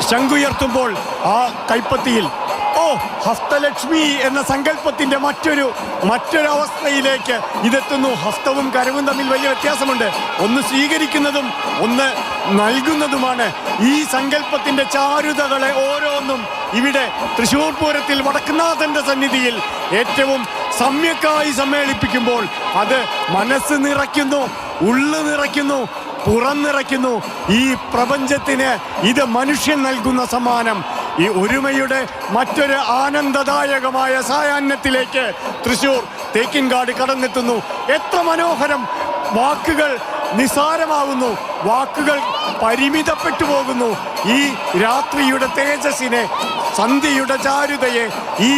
ശംഖുയർത്തുമ്പോൾ ആ കൈപ്പത്തിയിൽ ഓ ഹസ്തലക്ഷ്മി എന്ന സങ്കല്പത്തിന്റെ മറ്റൊരു മറ്റൊരു അവസ്ഥയിലേക്ക് ഇതെത്തുന്നു. ഹസ്തവും കരവും തമ്മിൽ വലിയ വ്യത്യാസമുണ്ട്. ഒന്ന് സ്വീകരിക്കുന്നതും ഒന്ന് നൽകുന്നതുമാണ്. ഈ സങ്കല്പത്തിന്റെ ചാരുതകളെ ഓരോന്നും ഇവിടെ തൃശൂർ പൂരത്തിൽ വടക്കുന്നാഥന്റെ സന്നിധിയിൽ ഏറ്റവും സമ്യക്കായി സമ്മേളിപ്പിക്കുമ്പോൾ അത് മനസ്സ് നിറയ്ക്കുന്നു ഉള്ളു നിറയ്ക്കുന്നു. പുറന്നിറയ്ക്കുന്നു ഈ പ്രപഞ്ചത്തിന് ഇത് മനുഷ്യൻ നൽകുന്ന സമ്മാനം. ഈ ഒരുമയുടെ മറ്റൊരു ആനന്ദദായകമായ സായാഹ്നത്തിലേക്ക് തൃശൂർ തേക്കിൻകാട് കടന്നെത്തുന്നു. എത്ര മനോഹരം വാക്കുകൾ നിസാരമാകുന്നു വാക്കുകൾ പരിമിതപ്പെട്ടു പോകുന്നു. ഈ രാത്രിയുടെ തേജസ്സിനെ സന്ധ്യയുടെ ചാരുതയെ ഈ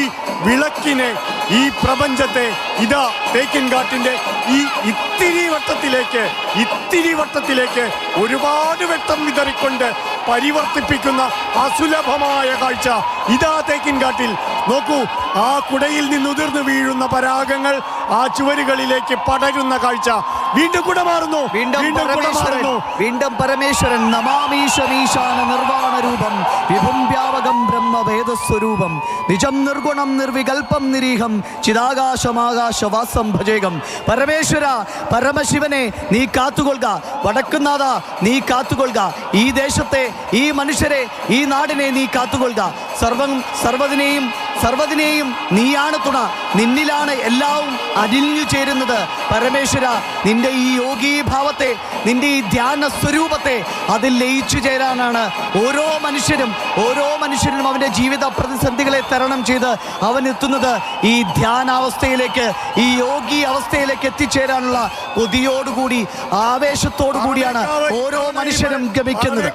വിളക്കിനെ ഈ പ്രപഞ്ചത്തെ ഇതാ തേക്കിൻകാട്ടിന്റെ ഈ ഇത്തിരി വട്ടത്തിലേക്ക് ഇത്തിരി വട്ടത്തിലേക്ക് ഒരുപാട് വെട്ടം വിതറിക്കൊണ്ട് പരിവർത്തിപ്പിക്കുന്ന അസുലഭമായ കാഴ്ച. ഇതാ തേക്കിൻകാട്ടിൽ. നോക്കൂ ആ കുടയിൽ നിന്നുതിർന്നു വീഴുന്ന പരാഗങ്ങൾ ആ ചുവരുകളിലേക്ക് പടരുന്ന കാഴ്ച. വീണ്ടും കൂടെ മാറുന്നു. വീണ്ടും പരമേശ്വരൻ. വീണ്ടും പരമേശ്വരൻ. നമാമീശമീശാന നിർവാണ രൂപം വിഭും വ്യാപകം ബ്രഹ്മവേദസ്വരൂപം. നിജം നിർഗുണം നിർവികൽപ്പം നിരീഹം. ചിതാകാശമാകാശവാസം ഭജേകം. പരമേശ്വര പരമശിവനെ നീ കാത്തുകൊള്ളുക. വടക്കുന്നാഥ നീ കാത്തുകൊള്ളുക. ഈ ദേശത്തെ ഈ മനുഷ്യരെ ഈ നാടിനെ നീ കാത്തുകൊള്ളുക. സർവം സർവതിനെയും സർവതിനെയും നീയാണ് തുണ. നിന്നിലാണ് എല്ലാവും അരിഞ്ഞു ചേരുന്നത്. പരമേശ്വര നിന്റെ ഈ യോഗീഭാവത്തെ നിന്റെ ഈ ധ്യാന സ്വരൂപത്തെ അതിൽ ലയിച്ചു ചേരാനാണ് ഓരോ മനുഷ്യരും ഓരോ മനുഷ്യരും അവന്റെ ജീവിത പ്രതിസന്ധികളെ തരണം ചെയ്ത് അവൻ എത്തുന്നത് ഈ ധ്യാനാവസ്ഥയിലേക്ക് ഈ യോഗി അവസ്ഥയിലേക്ക് എത്തിച്ചേരാനുള്ള കൊതിയോടുകൂടി ആവേശത്തോടു കൂടിയാണ് ഓരോ മനുഷ്യരും ഗമിക്കുന്നത്.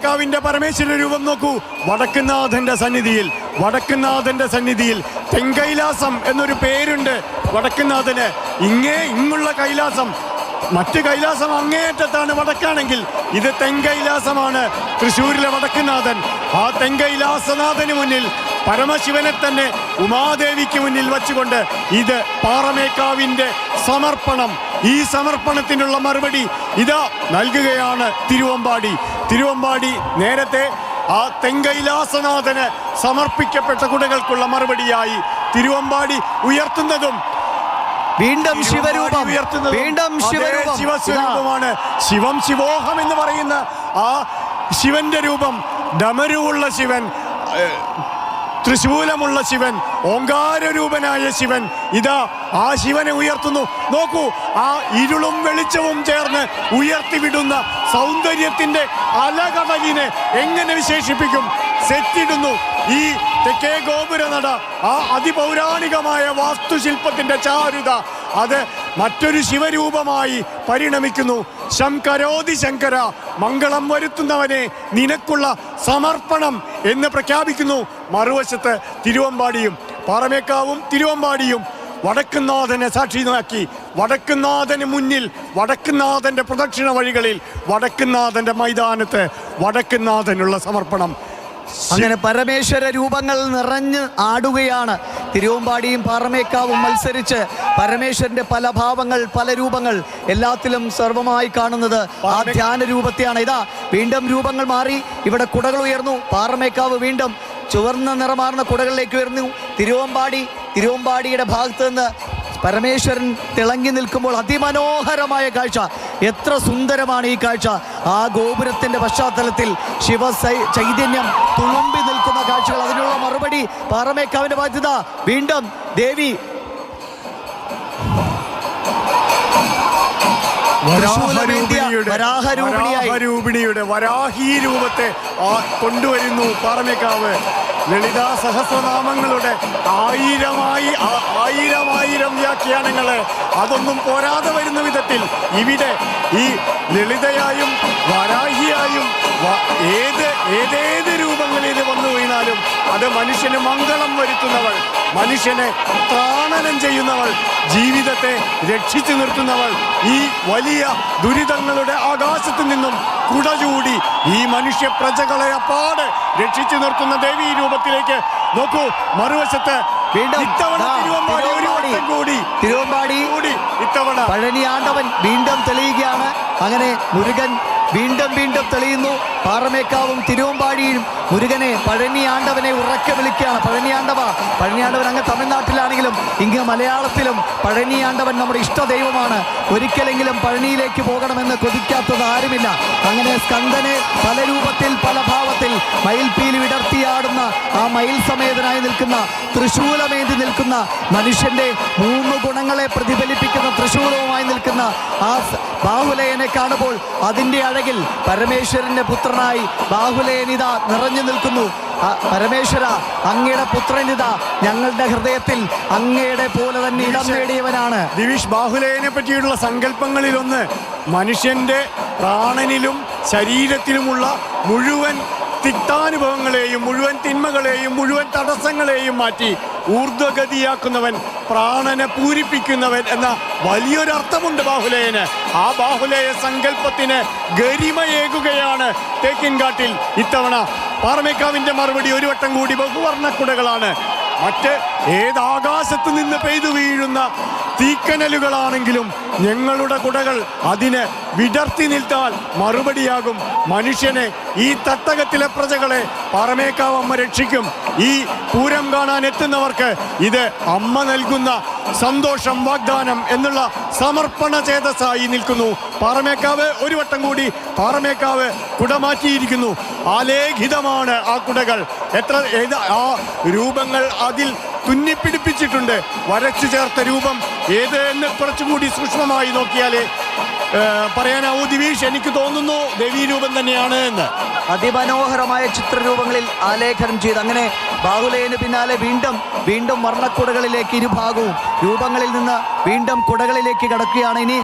പരമേശ്വര രൂപം നോക്കൂ. വടക്കുന്നാഥന്റെ സന്നിധിയിൽ. വടക്കുന്നാഥന്റെ സന്നിധിയിൽ തെങ്കൈലാസം എന്നൊരു പേരുണ്ട്. വടക്കുന്നാഥന് ഇങ്ങേ ഇങ്ങുള്ള കൈലാസം. മറ്റ് കൈലാസം അങ്ങേയറ്റത്താണ് വടക്കാണെങ്കിൽ ഇത് തെങ്കൈലാസമാണ്. തൃശ്ശൂരിലെ വടക്കുനാഥൻ ആ തെങ്കൈലാസനാഥന് മുന്നിൽ പരമശിവനെ തന്നെ ഉമാദേവിക്ക് മുന്നിൽ വച്ചുകൊണ്ട് ഇത് പാറമേക്കാവിന്റെ സമർപ്പണം. ഈ സമർപ്പണത്തിനുള്ള മറുപടി ഇതാ നൽകുകയാണ് തിരുവമ്പാടി. തിരുവമ്പാടി നേരത്തെ ആ തെങ്കൈലാസനാഥന് സമർപ്പിക്കപ്പെട്ട കുടകൾക്കുള്ള മറുപടിയായി തിരുവമ്പാടി ഉയർത്തുന്നതും വീണ്ടും ശിവരൂപം ഉയർത്തുന്നതും വീണ്ടും ശിവരൂപം. ശിവസ്വരൂപമാണ്. ശിവം ശിവോഹം എന്ന് പറയുന്ന ആ ശിവന്റെ രൂപം ഡമരുവുള്ള ശിവൻ ത്രിശൂലമുള്ള തൃശൂലമുള്ള ശിവൻ ഓങ്കാരരൂപനായ ശിവൻ ഇതാ ആ ശിവനെ ഉയർത്തുന്നു. നോക്കൂ ആ ഇരുളും വെളിച്ചവും ചേർന്ന് ഉയർത്തിവിടുന്ന സൗന്ദര്യത്തിന്റെ അലകടലിനെ എങ്ങനെ വിശേഷിപ്പിക്കും? സെറ്റിടുന്നു. ഈ തെക്കേ ഗോപുര നട ആ അതിപൗരാണികമായ വാസ്തുശില്പത്തിന്റെ ചാരുത അത് മറ്റൊരു ശിവരൂപമായി പരിണമിക്കുന്നു. ശങ്കരോതി ശങ്കര മംഗളം വരുത്തുന്നവനെ നിനക്കുള്ള സമർപ്പണം എന്ന് പ്രഖ്യാപിക്കുന്നു. മറുവശത്ത് തിരുവമ്പാടിയും പാറമേക്കാവും തിരുവമ്പാടിയും വടക്കുന്നാഥനെ സാക്ഷിയാക്കി. വടക്കുന്നാഥന് മുന്നിൽ വടക്കുന്നാഥന്റെ പ്രദക്ഷിണ വഴികളിൽ വടക്കുന്നാഥന്റെ മൈതാനത്ത് വടക്കുന്നാഥനുള്ള സമർപ്പണം. അങ്ങനെ പരമേശ്വര രൂപങ്ങൾ നിറഞ്ഞ് ആടുകയാണ്. തിരുവമ്പാടിയും പാറമേക്കാവും മത്സരിച്ച് പരമേശ്വരന്റെ പല ഭാവങ്ങൾ പല രൂപങ്ങൾ എല്ലാത്തിലും സർവമായി കാണുന്നത് ആ ധ്യാന രൂപത്തെയാണ് ഇതാ വീണ്ടും രൂപങ്ങൾ മാറി. ഇവിടെ കുടകൾ ഉയർന്നു. പാറമേക്കാവ് വീണ്ടും ചുവന്ന നിറമാർന്ന കുടകളിലേക്ക് ഉയർന്നു. തിരുവമ്പാടി തിരുവമ്പാടിയുടെ ഭാഗത്ത് നിന്ന് പരമേശ്വരൻ തിളങ്ങി നിൽക്കുമ്പോൾ അതിമനോഹരമായ കാഴ്ച. എത്ര സുന്ദരമാണ് ഈ കാഴ്ച. ആ ഗോപുരത്തിന്റെ പശ്ചാത്തലത്തിൽ ശിവ ചൈതന്യം തുളുമ്പി നിൽക്കുന്ന കാഴ്ചകൾ. അതിനുള്ള മറുപടി പാറമേക്കാവിന്റെ ബാധ്യത. വീണ്ടും ദേവി. വരാഹരൂപിണിയുടെ. വരാഹി രൂപത്തെ കൊണ്ടുവരുന്നു പാറമേക്കാവ്. ലളിതാ സഹസ്രനാമങ്ങളുടെ ആയിരമായി ആയിരമായിരം വ്യാഖ്യാനങ്ങൾ അതൊന്നും പോരാതെ വരുന്ന വിധത്തിൽ ഇവിടെ ഈ ലളിതയായും വരാഹിയായും ഏത് ഏതേത് രൂപങ്ങളിൽ വന്നു വീണാലും അത് മനുഷ്യന് മംഗളം വരുത്തുന്നവൾ. മനുഷ്യനെ പ്രാണനം ചെയ്യുന്നവൾ ജീവിതത്തെ രക്ഷിച്ചു നിർത്തുന്നവൾ ഈ വലിയ ദുരിതങ്ങളുടെ ആകാശത്തു നിന്നും കുടചൂടി ഈ മനുഷ്യ പ്രജകളെ അപ്പാട് രക്ഷിച്ചു നിർത്തുന്ന ദേവി രൂപത്തിലേക്ക് നോക്കൂ. മറുവശത്ത് തിരുവമ്പാടി ഇത്തവണ. പഴനി ആണ്ടവൻ വീണ്ടും തെളിയുകയാണ്. അങ്ങനെ മുരുകൻ വീണ്ടും വീണ്ടും തെളിയുന്നു. പാറമേക്കാവും തിരുവമ്പാടിയും മുരുകനെ പഴനിയാണ്ടവനെ ഉറക്കെ വിളിക്കുകയാണ്. പഴനിയാണ്ടവ പഴനിയാണ്ടവൻ അങ്ങ് തമിഴ്നാട്ടിലാണെങ്കിലും ഇങ്ങ് മലയാളത്തിലും പഴനിയാണ്ടവൻ നമ്മുടെ ഇഷ്ട ദൈവമാണ്. ഒരിക്കലെങ്കിലും പഴനിയിലേക്ക് പോകണമെന്ന് കൊതിക്കാത്തത് ആരുമില്ല. അങ്ങനെ സ്കന്ദനെ പല രൂപത്തിൽ പല ഭാവത്തിൽ മയിൽപീലി വിടർത്തിയാടുന്ന ആ മയിൽ സമേതനായി നിൽക്കുന്ന തൃശൂലമേന്തി നിൽക്കുന്ന മനുഷ്യന്റെ മൂന്ന് ഗുണങ്ങളെ പ്രതിഫലിപ്പിക്കുന്ന തൃശൂലവുമായി നിൽക്കുന്ന ആ ബാഹുലയനെ കാണുമ്പോൾ അതിന്റെ അഴകിൽ പരമേശ്വരന്റെ പുത്രനായി ബാഹുലേനിത നിറഞ്ഞു നിൽക്കുന്നു. പരമേശ്വര അങ്ങയുടെ പുത്രനിത ഞങ്ങളുടെ ഹൃദയത്തിൽ അങ്ങയുടെ പോലെ തന്നെ ഇടം നേടിയവനാണ്. ദിവിഷ് ബാഹുലേനെ പറ്റിയുള്ള സങ്കല്പങ്ങളിലൊന്ന് മനുഷ്യന്റെ പ്രാണനിലും ശരീരത്തിലുമുള്ള മുഴുവൻ തിക്താനുഭവങ്ങളെയും മുഴുവൻ തിന്മകളെയും മുഴുവൻ തടസ്സങ്ങളെയും മാറ്റി ഊർധ്വഗതിയാക്കുന്നവൻ പ്രാണനെ പൂരിപ്പിക്കുന്നവൻ എന്ന വലിയൊരർത്ഥമുണ്ട് ബാഹുലേയന്. ആ ബാഹുലേയ സങ്കല്പത്തിന് ഗരിമയേകുകയാണ് തേക്കിൻകാട്ടിൽ. ഇത്തവണ പാറമേക്കാവിന്റെ മറുപടി ഒരു വട്ടം കൂടി ബഹുവർണക്കുടകളാണ് മറ്റ് ഏതാകാശത്ത് നിന്ന് പെയ്തു വീഴുന്ന തീക്കനലുകളാണെങ്കിലും ഞങ്ങളുടെ കുടകൾ അതിന് വിടർത്തി നിൽത്താൽ മറുപടിയാകും. മനുഷ്യനെ ഈ തട്ടകത്തിലെ പ്രജകളെ പറമേക്കാവ് അമ്മ രക്ഷിക്കും. ഈ പൂരം കാണാൻ എത്തുന്നവർക്ക് ഇത് അമ്മ നൽകുന്ന സന്തോഷം വാഗ്ദാനം എന്നുള്ള സമർപ്പണ ചേതസ്സായി നിൽക്കുന്നു. പാറമേക്കാവ് ഒരു വട്ടം കൂടി പാറമേക്കാവ് കുടമാറ്റിയിരിക്കുന്നു. ആലേഖിതമാണ് ആ കുടകൾ. എത്ര ആ രൂപങ്ങൾ അതിൽ തുന്നിപ്പിടിപ്പിച്ചിട്ടുണ്ട്. വരച്ചു ചേർത്ത രൂപം ഏത് എന്ന് കുറച്ചുകൂടി സൂക്ഷ്മമായി നോക്കിയാലേ പറയാനാവൂ ദിവീഷ് എനിക്ക് തോന്നുന്നു ദേവീരൂപം തന്നെയാണ് എന്ന്. അതിമനോഹരമായ ചിത്രരൂപങ്ങളിൽ ആലേഖനം ചെയ്ത് അങ്ങനെ ബാഹുലയന് പിന്നാലെ വീണ്ടും വീണ്ടും വർണക്കുടകളിലേക്ക് ഇരുഭാഗവും രൂപങ്ങളിൽ നിന്ന് വീണ്ടും കുടകളിലേക്ക് കടക്കുകയാണ്. ഇനി